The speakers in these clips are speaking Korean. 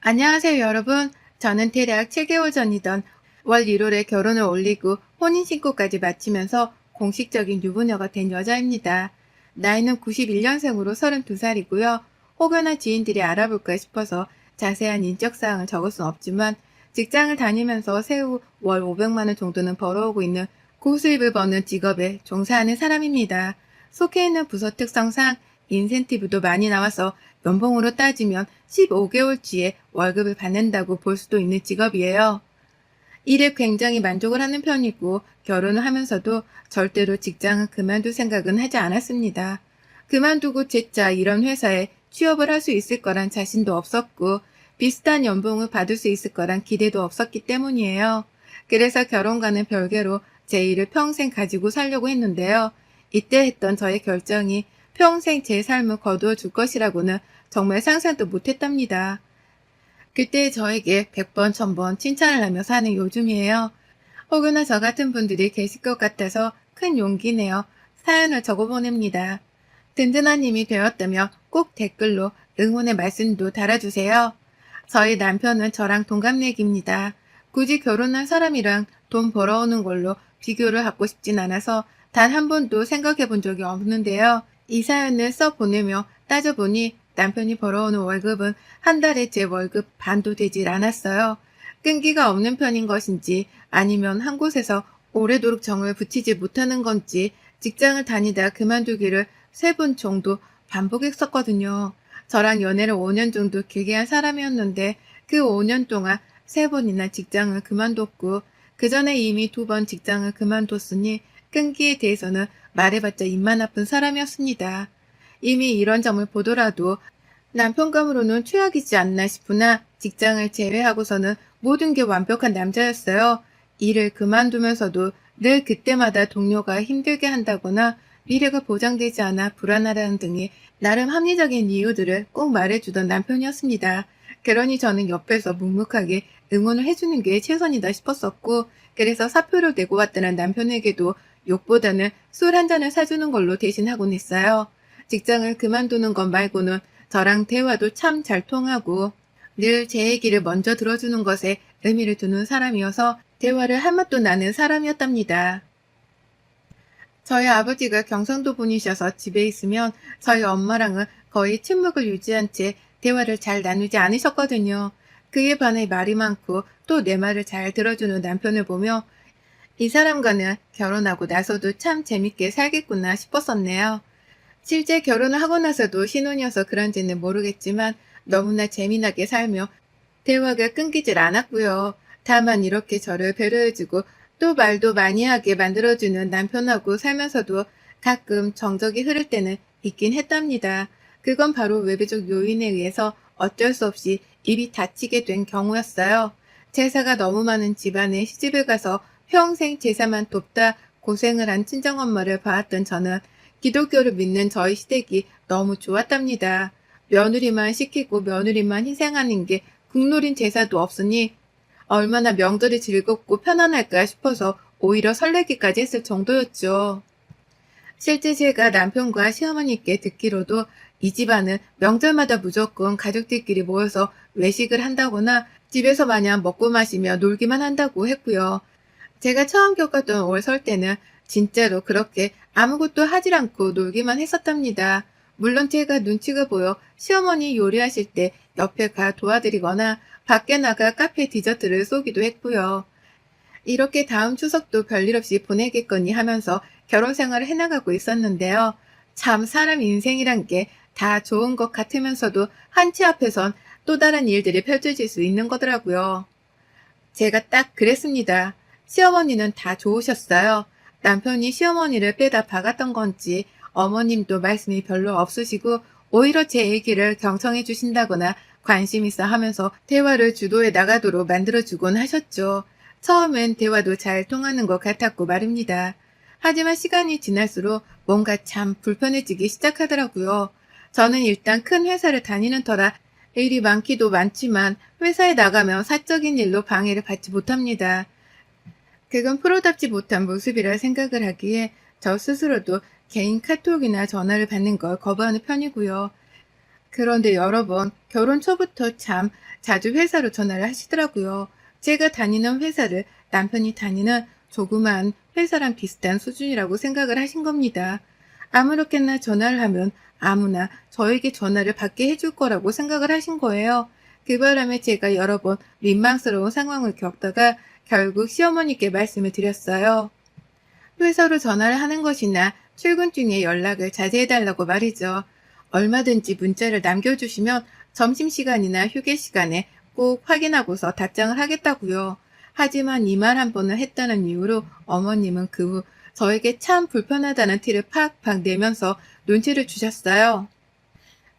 안녕하세요, 여러분. 저는 대략 7개월 전이던 월 1월에 결혼을 올리고 혼인신고까지 마치면서 공식적인 유부녀가 된 여자입니다. 나이는 91년생으로 32살이고요. 혹여나 지인들이 알아볼까 싶어서 자세한 인적사항을 적을 순 없지만 직장을 다니면서 세후 월 500만원 정도는 벌어오고 있는 고수입을 버는 직업에 종사하는 사람입니다. 속해 있는 부서 특성상 인센티브도 많이 나와서 연봉으로 따지면 15개월치의 월급을 받는다고 볼 수도 있는 직업이에요. 일에 굉장히 만족을 하는 편이고 결혼을 하면서도 절대로 직장을 그만둘 생각은 하지 않았습니다. 그만두고 재차 이런 회사에 취업을 할 수 있을 거란 자신도 없었고 비슷한 연봉을 받을 수 있을 거란 기대도 없었기 때문이에요. 그래서 결혼과는 별개로 제 일을 평생 가지고 살려고 했는데요. 이때 했던 저의 결정이 평생 제 삶을 거두어 줄 것이라고는 정말 상상도 못했답니다. 그때 저에게 100번, 1000번 칭찬을 하며 사는 요즘이에요. 혹여나 저 같은 분들이 계실 것 같아서 큰 용기 내어 사연을 적어보냅니다. 든든한 힘이 되었다며 꼭 댓글로 응원의 말씀도 달아주세요. 저희 남편은 저랑 동갑내기입니다. 굳이 결혼한 사람이랑 돈 벌어오는 걸로 비교를 하고 싶진 않아서 단 한 번도 생각해 본 적이 없는데요. 이 사연을 써 보내며 따져보니 남편이 벌어오는 월급은 한 달에 제 월급 반도 되질 않았어요. 끈기가 없는 편인 것인지 아니면 한 곳에서 오래도록 정을 붙이지 못하는 건지 직장을 다니다 그만두기를 세 번 정도 반복했었거든요. 저랑 연애를 5년 정도 길게 한 사람이었는데 그 5년 동안 세 번이나 직장을 그만뒀고 그 전에 이미 두 번 직장을 그만뒀으니 끈기에 대해서는 말해봤자 입만 아픈 사람이었습니다. 이미 이런 점을 보더라도 남편감으로는 최악이지 않나 싶으나 직장을 제외하고서는 모든 게 완벽한 남자였어요. 일을 그만두면서도 늘 그때마다 동료가 힘들게 한다거나 미래가 보장되지 않아 불안하다는 등의 나름 합리적인 이유들을 꼭 말해주던 남편이었습니다. 그러니 저는 옆에서 묵묵하게 응원을 해주는 게 최선이다 싶었었고 그래서 사표를 내고 왔다는 남편에게도 욕보다는 술 한 잔을 사주는 걸로 대신하곤 했어요. 직장을 그만두는 것 말고는 저랑 대화도 참 잘 통하고 늘 제 얘기를 먼저 들어주는 것에 의미를 두는 사람이어서 대화를 할 맛도 나는 사람이었답니다. 저희 아버지가 경상도 분이셔서 집에 있으면 저희 엄마랑은 거의 침묵을 유지한 채 대화를 잘 나누지 않으셨거든요. 그에 반해 말이 많고 또 내 말을 잘 들어주는 남편을 보며 이 사람과는 결혼하고 나서도 참 재밌게 살겠구나 싶었었네요. 실제 결혼을 하고 나서도 신혼이어서 그런지는 모르겠지만 너무나 재미나게 살며 대화가 끊기질 않았고요. 다만 이렇게 저를 배려해주고 또 말도 많이 하게 만들어주는 남편하고 살면서도 가끔 정적이 흐를 때는 있긴 했답니다. 그건 바로 외부적 요인에 의해서 어쩔 수 없이 입이 닫히게 된 경우였어요. 제사가 너무 많은 집안에 시집을 가서 평생 제사만 돕다 고생을 한 친정엄마를 봐왔던 저는 기독교를 믿는 저희 시댁이 너무 좋았답니다. 며느리만 시키고 며느리만 희생하는 게 국룰인 제사도 없으니 얼마나 명절이 즐겁고 편안할까 싶어서 오히려 설레기까지 했을 정도였죠. 실제 제가 남편과 시어머니께 듣기로도 이 집안은 명절마다 무조건 가족들끼리 모여서 외식을 한다거나 집에서 마냥 먹고 마시며 놀기만 한다고 했고요. 제가 처음 겪었던 올 설 때는 진짜로 그렇게 아무것도 하질 않고 놀기만 했었답니다. 물론 제가 눈치가 보여 시어머니 요리하실 때 옆에 가 도와드리거나 밖에 나가 카페 디저트를 쏘기도 했고요. 이렇게 다음 추석도 별일 없이 보내겠거니 하면서 결혼 생활을 해나가고 있었는데요. 참 사람 인생이란 게 다 좋은 것 같으면서도 한치 앞에선 또 다른 일들이 펼쳐질 수 있는 거더라고요. 제가 딱 그랬습니다. 시어머니는 다 좋으셨어요. 남편이 시어머니를 빼다 박았던 건지 어머님도 말씀이 별로 없으시고 오히려 제 얘기를 경청해 주신다거나 관심 있어 하면서 대화를 주도해 나가도록 만들어주곤 하셨죠. 처음엔 대화도 잘 통하는 것 같았고 말입니다. 하지만 시간이 지날수록 뭔가 참 불편해지기 시작하더라고요. 저는 일단 큰 회사를 다니는 터라 일이 많기도 많지만 회사에 나가면 사적인 일로 방해를 받지 못합니다. 그건 프로답지 못한 모습이라 생각을 하기에 저 스스로도 개인 카톡이나 전화를 받는 걸 거부하는 편이고요. 그런데 여러 번 결혼 초부터 참 자주 회사로 전화를 하시더라고요. 제가 다니는 회사를 남편이 다니는 조그만 회사랑 비슷한 수준이라고 생각을 하신 겁니다. 아무렇게나 전화를 하면 아무나 저에게 전화를 받게 해줄 거라고 생각을 하신 거예요. 그 바람에 제가 여러 번 민망스러운 상황을 겪다가 결국 시어머니께 말씀을 드렸어요. 회사로 전화를 하는 것이나 출근 중에 연락을 자제해달라고 말이죠. 얼마든지 문자를 남겨주시면 점심시간이나 휴게시간에 꼭 확인하고서 답장을 하겠다고요. 하지만 이 말 한 번을 했다는 이유로 어머님은 그 후 저에게 참 불편하다는 티를 팍팍 내면서 눈치를 주셨어요.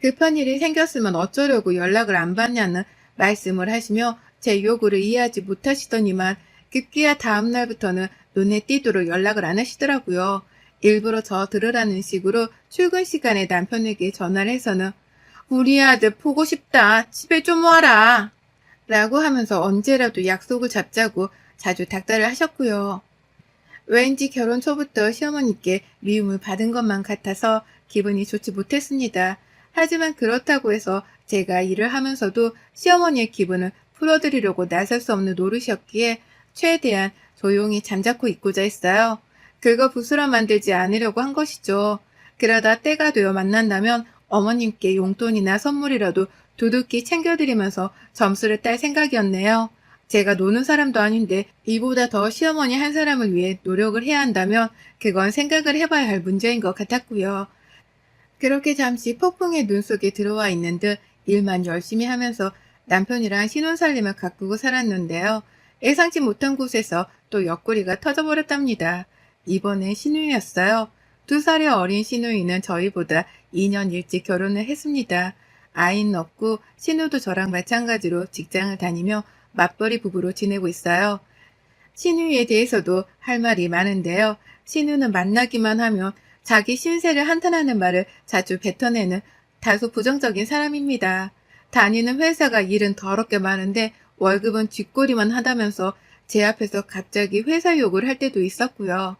급한 일이 생겼으면 어쩌려고 연락을 안 받냐는 말씀을 하시며 제 요구를 이해하지 못하시더니만 급기야 다음 날부터는 눈에 띄도록 연락을 안 하시더라고요. 일부러 저 들으라는 식으로 출근 시간에 남편에게 전화를 해서는 우리 아들 보고 싶다. 집에 좀 와라. 라고 하면서 언제라도 약속을 잡자고 자주 닥달을 하셨고요. 왠지 결혼 초부터 시어머니께 미움을 받은 것만 같아서 기분이 좋지 못했습니다. 하지만 그렇다고 해서 제가 일을 하면서도 시어머니의 기분을 풀어드리려고 나설 수 없는 노릇이었기에 최대한 조용히 잠자코 있고자 했어요. 그거 부스러 만들지 않으려고 한 것이죠. 그러다 때가 되어 만난다면 어머님께 용돈이나 선물이라도 두둑히 챙겨드리면서 점수를 딸 생각이었네요. 제가 노는 사람도 아닌데 이보다 더 시어머니 한 사람을 위해 노력을 해야 한다면 그건 생각을 해봐야 할 문제인 것 같았고요. 그렇게 잠시 폭풍의 눈 속에 들어와 있는 듯 일만 열심히 하면서 남편이랑 신혼살림을 가꾸고 살았는데요. 예상치 못한 곳에서 또 옆구리가 터져버렸답니다. 이번엔 신우이였어요. 두 살이 어린 신우이는 저희보다 2년 일찍 결혼을 했습니다. 아이는 없고 신우도 저랑 마찬가지로 직장을 다니며 맞벌이 부부로 지내고 있어요. 신우이에 대해서도 할 말이 많은데요. 신우는 만나기만 하면 자기 신세를 한탄하는 말을 자주 뱉어내는 다소 부정적인 사람입니다. 다니는 회사가 일은 더럽게 많은데 월급은 쥐꼬리만 하다면서 제 앞에서 갑자기 회사 욕을 할 때도 있었고요.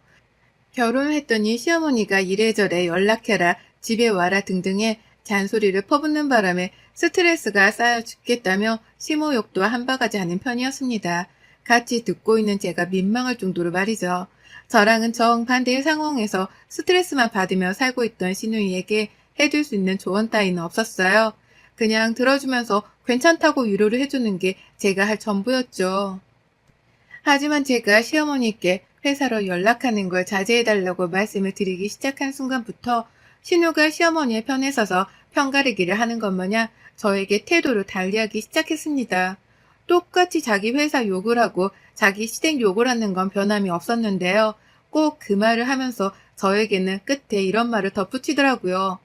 결혼을 했더니 시어머니가 이래저래 연락해라, 집에 와라 등등의 잔소리를 퍼붓는 바람에 스트레스가 쌓여 죽겠다며 심호욕도 한 바가지 하는 편이었습니다. 같이 듣고 있는 제가 민망할 정도로 말이죠. 저랑은 정반대의 상황에서 스트레스만 받으며 살고 있던 신우이에게 해줄 수 있는 조언 따위는 없었어요. 그냥 들어주면서 괜찮다고 위로를 해주는 게 제가 할 전부였죠. 하지만 제가 시어머니께 회사로 연락하는 걸 자제해달라고 말씀을 드리기 시작한 순간부터 신우가 시어머니의 편에 서서 편가르기를 하는 것 마냥 저에게 태도를 달리하기 시작했습니다. 똑같이 자기 회사 욕을 하고 자기 시댁 욕을 하는 건 변함이 없었는데요. 꼭 그 말을 하면서 저에게는 끝에 이런 말을 덧붙이더라고요.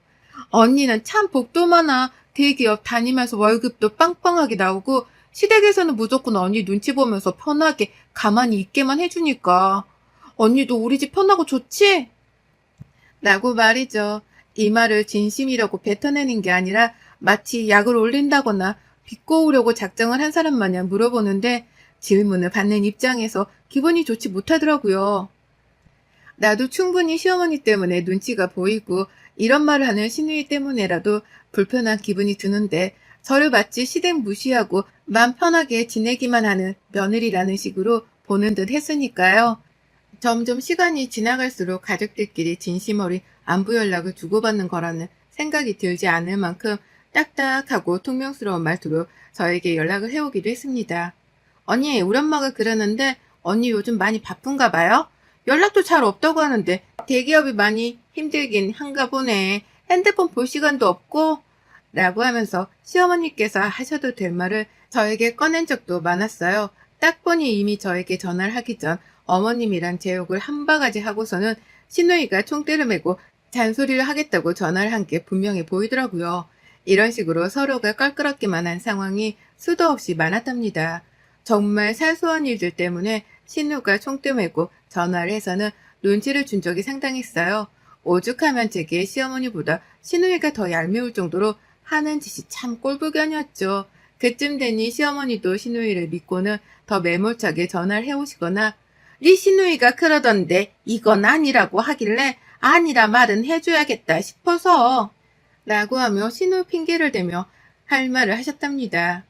언니는 참 복도 많아. 대기업 다니면서 월급도 빵빵하게 나오고 시댁에서는 무조건 언니 눈치 보면서 편하게 가만히 있게만 해주니까. 언니도 우리 집 편하고 좋지? 라고 말이죠. 이 말을 진심이라고 뱉어내는 게 아니라 마치 약을 올린다거나 비꼬우려고 작정을 한 사람 마냥 물어보는데 질문을 받는 입장에서 기분이 좋지 못하더라고요. 나도 충분히 시어머니 때문에 눈치가 보이고 이런 말을 하는 신우이 때문에라도 불편한 기분이 드는데 저를 마치 시댁 무시하고 맘 편하게 지내기만 하는 며느리라는 식으로 보는 듯 했으니까요. 점점 시간이 지나갈수록 가족들끼리 진심 어린 안부 연락을 주고받는 거라는 생각이 들지 않을 만큼 딱딱하고 통명스러운 말투로 저에게 연락을 해오기도 했습니다. 언니, 우리 엄마가 그러는데 언니 요즘 많이 바쁜가 봐요? 연락도 잘 없다고 하는데 대기업이 많이 힘들긴 한가 보네. 핸드폰 볼 시간도 없고 라고 하면서 시어머니께서 하셔도 될 말을 저에게 꺼낸 적도 많았어요. 딱 보니 이미 저에게 전화를 하기 전 어머님이랑 제 욕을 한 바가지 하고서는 신우이가 총대를 메고 잔소리를 하겠다고 전화를 한 게 분명해 보이더라고요. 이런 식으로 서로가 껄끄럽기만 한 상황이 수도 없이 많았답니다. 정말 사소한 일들 때문에 신우가 총대 메고 전화를 해서는 눈치를 준 적이 상당했어요. 오죽하면 제게 시어머니보다 신우이가 더 얄미울 정도로 하는 짓이 참 꼴불견이었죠. 그쯤 되니 시어머니도 신우이를 믿고는 더 매몰차게 전화를 해오시거나 네 신우이가 그러던데 이건 아니라고 하길래 아니라 말은 해줘야겠다 싶어서 라고 하며 신우 핑계를 대며 할 말을 하셨답니다.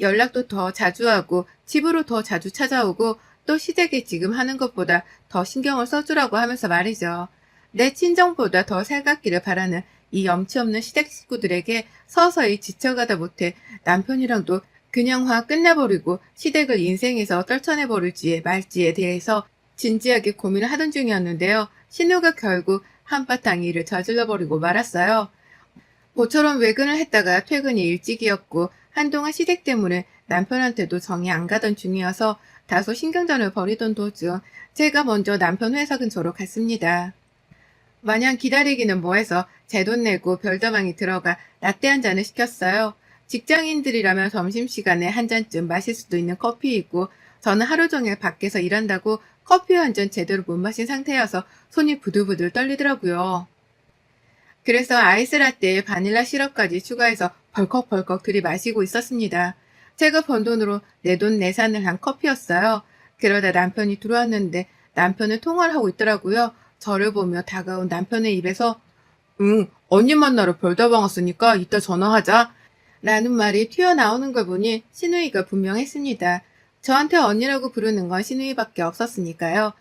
연락도 더 자주 하고 집으로 더 자주 찾아오고 또 시댁에 지금 하는 것보다 더 신경을 써주라고 하면서 말이죠. 내 친정보다 더 살갑기를 바라는 이 염치 없는 시댁 식구들에게 서서히 지쳐가다 못해 남편이랑도 그냥 화 끝내버리고 시댁을 인생에서 떨쳐내버릴지 말지에 대해서 진지하게 고민을 하던 중이었는데요. 신우가 결국 한바탕 일을 저질러버리고 말았어요. 모처럼 외근을 했다가 퇴근이 일찍이었고 한동안 시댁 때문에 남편한테도 정이 안 가던 중이어서 다소 신경전을 벌이던 도중 제가 먼저 남편 회사 근처로 갔습니다. 마냥 기다리기는 뭐해서 제 돈 내고 별다방에 들어가 라떼 한 잔을 시켰어요. 직장인들이라면 점심시간에 한 잔쯤 마실 수도 있는 커피이고 저는 하루 종일 밖에서 일한다고 커피 한 잔 제대로 못 마신 상태여서 손이 부들부들 떨리더라고요. 그래서 아이스라떼에 바닐라 시럽까지 추가해서 벌컥벌컥 들이마시고 있었습니다. 제가 번 돈으로 내돈 내산을 한 커피였어요. 그러다 남편이 들어왔는데 남편은 통화를 하고 있더라고요. 저를 보며 다가온 남편의 입에서 응, 언니 만나러 별다방 왔으니까 이따 전화하자. 라는 말이 튀어나오는 걸 보니 신우이가 분명했습니다. 저한테 언니라고 부르는 건 신우이밖에 없었으니까요.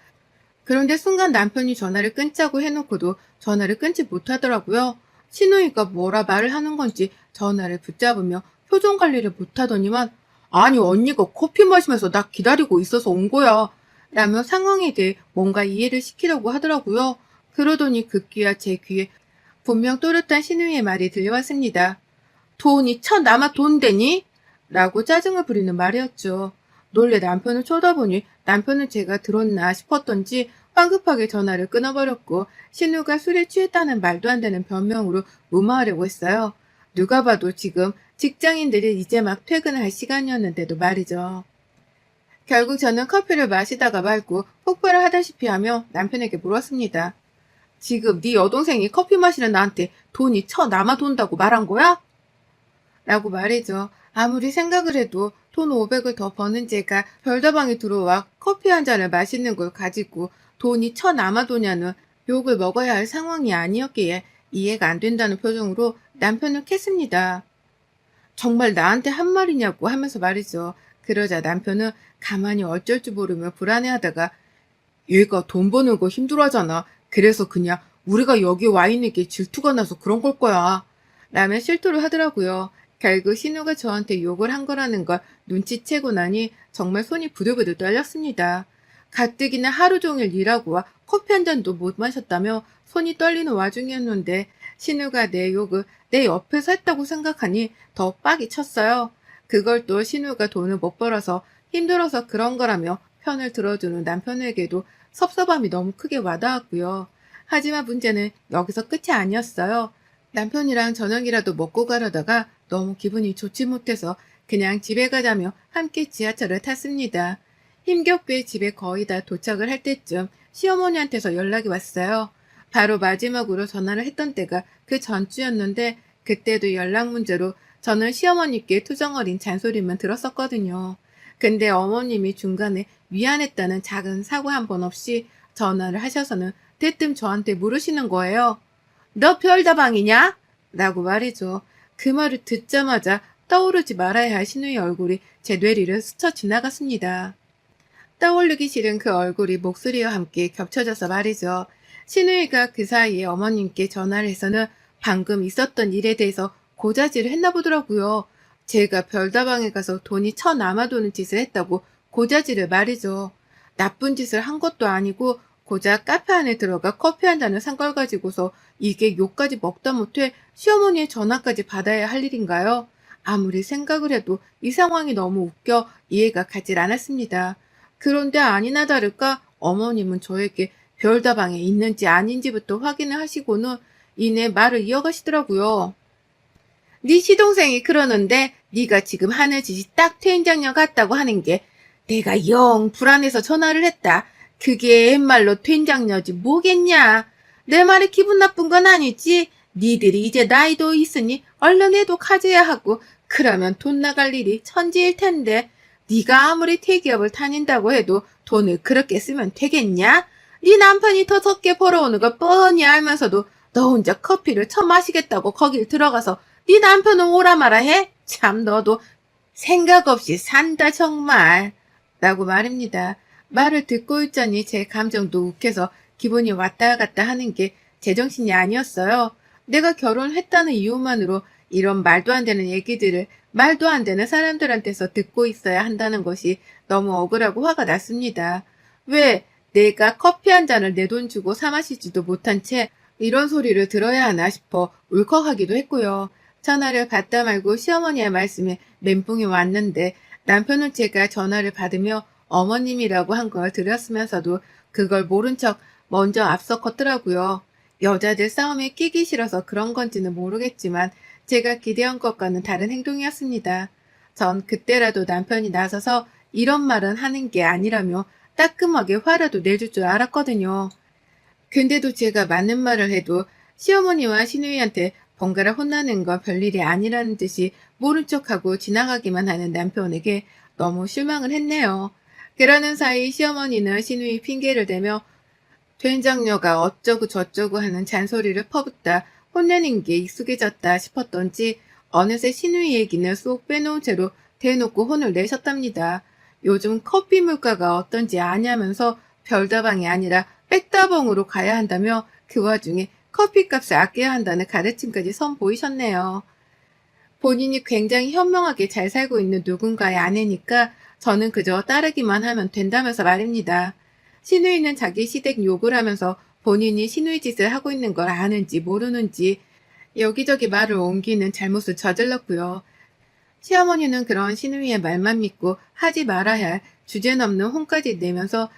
그런데 순간 남편이 전화를 끊자고 해놓고도 전화를 끊지 못하더라고요. 신우이가 뭐라 말을 하는 건지 전화를 붙잡으며 표정 관리를 못하더니만 아니 언니가 커피 마시면서 나 기다리고 있어서 온 거야. 라며 상황에 대해 뭔가 이해를 시키려고 하더라고요. 그러더니 급기야 제 귀에 분명 또렷한 신우이의 말이 들려왔습니다. 돈이 쳐 남아 돈 되니? 라고 짜증을 부리는 말이었죠. 놀래 남편을 쳐다보니 남편은 제가 들었나 싶었던지 황급하게 전화를 끊어버렸고 신우가 술에 취했다는 말도 안 되는 변명으로 무마하려고 했어요. 누가 봐도 지금 직장인들이 이제 막 퇴근할 시간이었는데도 말이죠. 결국 저는 커피를 마시다가 말고 폭발을 하다시피 하며 남편에게 물었습니다. 지금 네 여동생이 커피 마시는 나한테 돈이 쳐 남아 돈다고 말한 거야? 라고 말이죠. 아무리 생각을 해도 돈 500을 더 버는 제가 별다방에 들어와 커피 한 잔을 마시는 걸 가지고 돈이 쳐 남아 도냐는 욕을 먹어야 할 상황이 아니었기에 이해가 안 된다는 표정으로 남편을 캤습니다. 정말 나한테 한 말이냐고 하면서 말이죠. 그러자 남편은 가만히 어쩔 줄 모르며 불안해하다가 얘가 돈 버는 거 힘들어하잖아. 그래서 그냥 우리가 여기 와 있는 게 질투가 나서 그런 걸 거야. 라며 실토를 하더라고요. 결국 신우가 저한테 욕을 한 거라는 걸 눈치채고 나니 정말 손이 부들부들 떨렸습니다. 가뜩이나 하루 종일 일하고 와 커피 한 잔도 못 마셨다며 손이 떨리는 와중이었는데 신우가 내 욕을 내 옆에서 했다고 생각하니 더 빡이 쳤어요. 그걸 또 신우가 돈을 못 벌어서 힘들어서 그런 거라며 편을 들어주는 남편에게도 섭섭함이 너무 크게 와닿았고요. 하지만 문제는 여기서 끝이 아니었어요. 남편이랑 저녁이라도 먹고 가려다가 너무 기분이 좋지 못해서 그냥 집에 가자며 함께 지하철을 탔습니다. 힘겹게 집에 거의 다 도착을 할 때쯤 시어머니한테서 연락이 왔어요. 바로 마지막으로 전화를 했던 때가 그 전주였는데 그때도 연락 문제로 저는 시어머니께 투정 어린 잔소리만 들었었거든요. 근데 어머님이 중간에 미안했다는 작은 사과 한번 없이 전화를 하셔서는 대뜸 저한테 물으시는 거예요. 너 별다방이냐? 라고 말이죠. 그 말을 듣자마자 떠오르지 말아야 할 신우의 얼굴이 제 뇌리를 스쳐 지나갔습니다. 떠올리기 싫은 그 얼굴이 목소리와 함께 겹쳐져서 말이죠. 신우이가 그 사이에 어머님께 전화를 해서는 방금 있었던 일에 대해서 고자질을 했나 보더라고요. 제가 별다방에 가서 돈이 쳐 남아도는 짓을 했다고 고자질을 말이죠. 나쁜 짓을 한 것도 아니고 고작 카페 안에 들어가 커피 한 잔을 산 걸 가지고서 이게 욕까지 먹다 못해 시어머니의 전화까지 받아야 할 일인가요? 아무리 생각을 해도 이 상황이 너무 웃겨 이해가 가질 않았습니다. 그런데 아니나 다를까 어머님은 저에게 별다방에 있는지 아닌지부터 확인을 하시고는 이내 말을 이어가시더라고요. 네 시동생이 그러는데 네가 지금 하는 짓이 딱 퇴임장녀 같다고 하는 게 내가 영 불안해서 전화를 했다. 그게 말로 퇴임장녀지 뭐겠냐. 내 말에 기분 나쁜 건 아니지. 니들이 이제 나이도 있으니 얼른 해도 가져야 하고 그러면 돈 나갈 일이 천지일 텐데 네가 아무리 대기업을 다닌다고 해도 돈을 그렇게 쓰면 되겠냐? 네 남편이 더 적게 벌어오는 걸 뻔히 알면서도 너 혼자 커피를 처 마시겠다고 거길 들어가서 네 남편은 오라 마라 해? 참 너도 생각 없이 산다 정말 라고 말입니다. 말을 듣고 있자니 제 감정도 욱해서 기분이 왔다 갔다 하는 게 제정신이 아니었어요. 내가 결혼했다는 이유만으로 이런 말도 안 되는 얘기들을 말도 안 되는 사람들한테서 듣고 있어야 한다는 것이 너무 억울하고 화가 났습니다. 왜 내가 커피 한 잔을 내 돈 주고 사 마시지도 못한 채 이런 소리를 들어야 하나 싶어 울컥하기도 했고요. 전화를 받다 말고 시어머니의 말씀에 멘붕이 왔는데 남편은 제가 전화를 받으며 어머님이라고 한 걸 들었으면서도 그걸 모른 척 먼저 앞서 걷더라고요. 여자들 싸움에 끼기 싫어서 그런 건지는 모르겠지만 제가 기대한 것과는 다른 행동이었습니다. 전 그때라도 남편이 나서서 이런 말은 하는 게 아니라며 따끔하게 화라도 내줄 줄 알았거든요. 근데도 제가 맞는 말을 해도 시어머니와 시누이한테 번갈아 혼나는 건 별일이 아니라는 듯이 모른 척하고 지나가기만 하는 남편에게 너무 실망을 했네요. 그러는 사이 시어머니는 시누이 핑계를 대며 된장녀가 어쩌고 저쩌고 하는 잔소리를 퍼붓다 혼내는 게 익숙해졌다 싶었던지 어느새 시누이 얘기는 쏙 빼놓은 채로 대놓고 혼을 내셨답니다. 요즘 커피 물가가 어떤지 아냐면서 별다방이 아니라 백다방으로 가야 한다며 그 와중에 커피값을 아껴야 한다는 가르침까지 선보이셨네요. 본인이 굉장히 현명하게 잘 살고 있는 누군가의 아내니까 저는 그저 따르기만 하면 된다면서 말입니다. 시누이는 자기 시댁 욕을 하면서 본인이 시누이 짓을 하고 있는 걸 아는지 모르는지 여기저기 말을 옮기는 잘못을 저질렀고요. 시어머니는 그런 시누이의 말만 믿고 하지 말아야 할 주제넘는 혼까지 내면서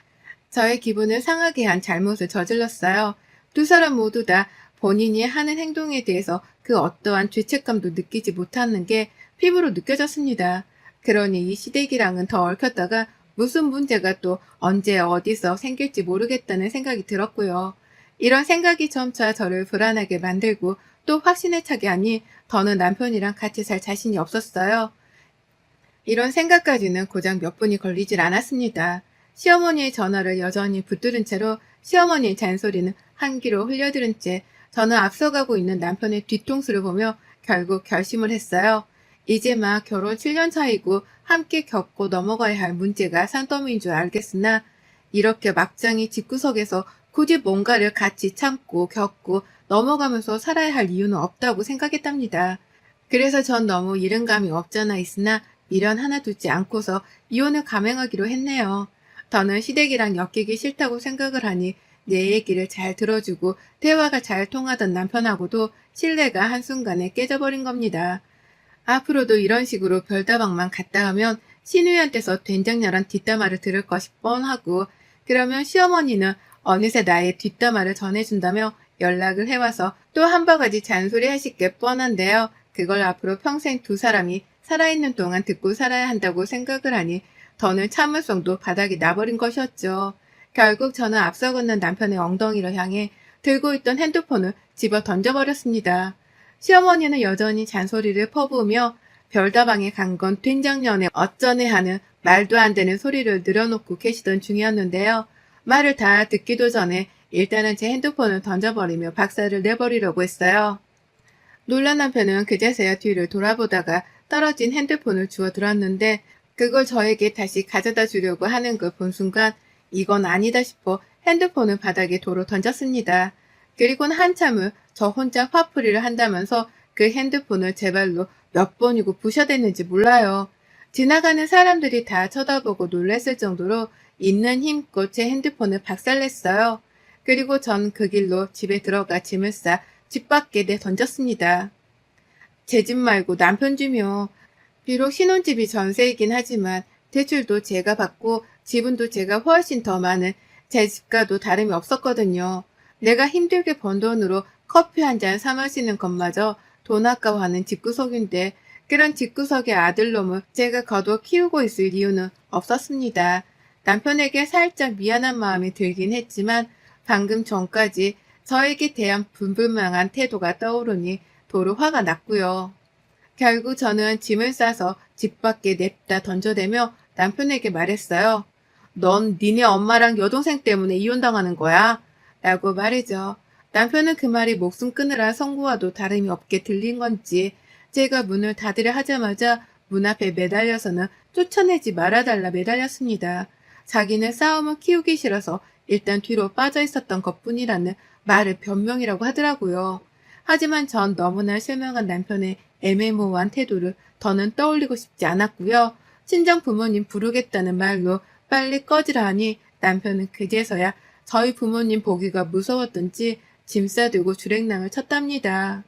저의 기분을 상하게 한 잘못을 저질렀어요. 두 사람 모두 다 본인이 하는 행동에 대해서 그 어떠한 죄책감도 느끼지 못하는 게 피부로 느껴졌습니다. 그러니 이 시댁이랑은 더 얽혔다가 무슨 문제가 또 언제 어디서 생길지 모르겠다는 생각이 들었고요. 이런 생각이 점차 저를 불안하게 만들고 또 확신에 차게 하니 더는 남편이랑 같이 살 자신이 없었어요. 이런 생각까지는 고작 몇 분이 걸리질 않았습니다. 시어머니의 전화를 여전히 붙들은 채로 시어머니의 잔소리는 한 귀로 흘려들은 채 저는 앞서가고 있는 남편의 뒤통수를 보며 결국 결심을 했어요. 이제 막 결혼 7년 차이고 함께 겪고 넘어가야 할 문제가 산더미인 줄 알겠으나 이렇게 막장이 집구석에서 굳이 뭔가를 같이 참고 겪고 넘어가면서 살아야 할 이유는 없다고 생각했답니다. 그래서 전 너무 이른 감이 없잖아 있으나 미련 하나 두지 않고서 이혼을 감행하기로 했네요. 더는 시댁이랑 엮이기 싫다고 생각을 하니 내 얘기를 잘 들어주고 대화가 잘 통하던 남편하고도 신뢰가 한순간에 깨져버린 겁니다. 앞으로도 이런 식으로 별다방만 갔다 하면 신우이한테서 된장녀란 뒷담화를 들을 것이 뻔하고 그러면 시어머니는 어느새 나의 뒷담화를 전해준다며 연락을 해와서 또 한 바가지 잔소리 하실 게 뻔한데요. 그걸 앞으로 평생 두 사람이 살아있는 동안 듣고 살아야 한다고 생각을 하니 더는 참을성도 바닥이 나버린 것이었죠. 결국 저는 앞서 걷는 남편의 엉덩이를 향해 들고 있던 핸드폰을 집어 던져버렸습니다. 시어머니는 여전히 잔소리를 퍼부으며 별다방에 간 건 된장년에 어쩌네 하는 말도 안 되는 소리를 늘어놓고 계시던 중이었는데요. 말을 다 듣기도 전에 일단은 제 핸드폰을 던져버리며 박살을 내버리려고 했어요. 놀란 남편은 그제서야 뒤를 돌아보다가 떨어진 핸드폰을 주워 들었는데 그걸 저에게 다시 가져다 주려고 하는 걸 본 순간 이건 아니다 싶어 핸드폰을 바닥에 도로 던졌습니다. 그리고는 한참을 저 혼자 화풀이를 한다면서 그 핸드폰을 제 발로 몇 번이고 부셔댔는지 몰라요. 지나가는 사람들이 다 쳐다보고 놀랬을 정도로 있는 힘껏 제 핸드폰을 박살냈어요. 그리고 전 그 길로 집에 들어가 짐을 싸 집 밖에 내 던졌습니다. 제 집 말고 남편 집이요. 비록 신혼집이 전세이긴 하지만 대출도 제가 받고 지분도 제가 훨씬 더 많은 제 집과도 다름이 없었거든요. 내가 힘들게 번 돈으로 커피 한 잔 사 마시는 것마저 돈 아까워하는 집구석인데 그런 집구석의 아들놈을 제가 거둬 키우고 있을 이유는 없었습니다. 남편에게 살짝 미안한 마음이 들긴 했지만 방금 전까지 저에게 대한 분불망한 태도가 떠오르니 도로 화가 났고요. 결국 저는 짐을 싸서 집 밖에 냅다 던져대며 남편에게 말했어요. 넌 니네 엄마랑 여동생 때문에 이혼당하는 거야. 라고 말이죠. 남편은 그 말이 목숨 끊으라 성구와도 다름이 없게 들린 건지 제가 문을 닫으려 하자마자 문 앞에 매달려서는 쫓아내지 말아달라 매달렸습니다. 자기는 싸움을 키우기 싫어서 일단 뒤로 빠져 있었던 것뿐이라는 말을 변명이라고 하더라고요. 하지만 전 너무나 실망한 남편의 애매모호한 태도를 더는 떠올리고 싶지 않았고요. 친정 부모님 부르겠다는 말로 빨리 꺼지라 하니 남편은 그제서야 저희 부모님 보기가 무서웠던지 짐 싸들고 주랭랑을 쳤답니다.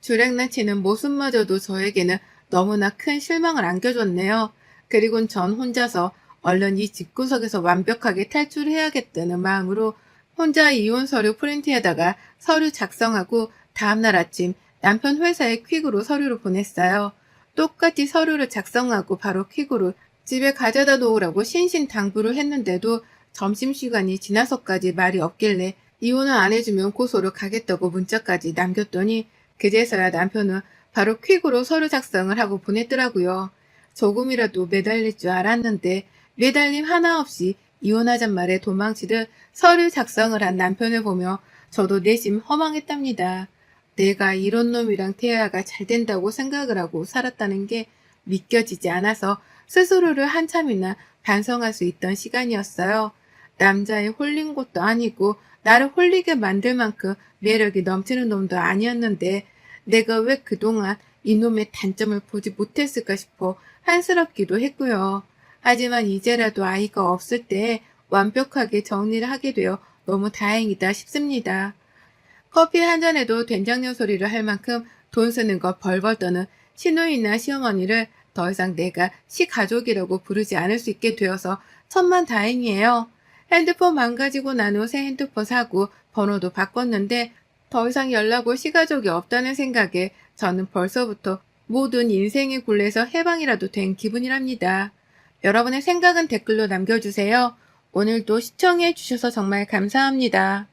주랭랑 치는 모습마저도 저에게는 너무나 큰 실망을 안겨줬네요. 그리곤 전 혼자서 얼른 이 집구석에서 완벽하게 탈출해야겠다는 마음으로 혼자 이혼 서류 프린트에다가 서류 작성하고 다음날 아침 남편 회사에 퀵으로 서류를 보냈어요. 똑같이 서류를 작성하고 바로 퀵으로 집에 가져다 놓으라고 신신 당부를 했는데도 점심시간이 지나서까지 말이 없길래 이혼을 안 해주면 고소를 가겠다고 문자까지 남겼더니 그제서야 남편은 바로 퀵으로 서류 작성을 하고 보냈더라고요. 조금이라도 매달릴 줄 알았는데 매달림 하나 없이 이혼하잔 말에 도망치듯 서류 작성을 한 남편을 보며 저도 내심 허망했답니다. 내가 이런 놈이랑 대화가 잘 된다고 생각을 하고 살았다는 게 믿겨지지 않아서 스스로를 한참이나 반성할 수 있던 시간이었어요. 남자에 홀린 것도 아니고 나를 홀리게 만들 만큼 매력이 넘치는 놈도 아니었는데 내가 왜 그동안 이놈의 단점을 보지 못했을까 싶어 한스럽기도 했고요. 하지만 이제라도 아이가 없을 때 완벽하게 정리를 하게 되어 너무 다행이다 싶습니다. 커피 한 잔에도 된장녀 소리를 할 만큼 돈 쓰는 거 벌벌 떠는 시누이나 시어머니를 더 이상 내가 시가족이라고 부르지 않을 수 있게 되어서 천만 다행이에요. 핸드폰 망가지고 난 후 새 핸드폰 사고 번호도 바꿨는데 더 이상 연락 올 시가족이 없다는 생각에 저는 벌써부터 모든 인생의 굴레에서 해방이라도 된 기분이랍니다. 여러분의 생각은 댓글로 남겨주세요. 오늘도 시청해 주셔서 정말 감사합니다.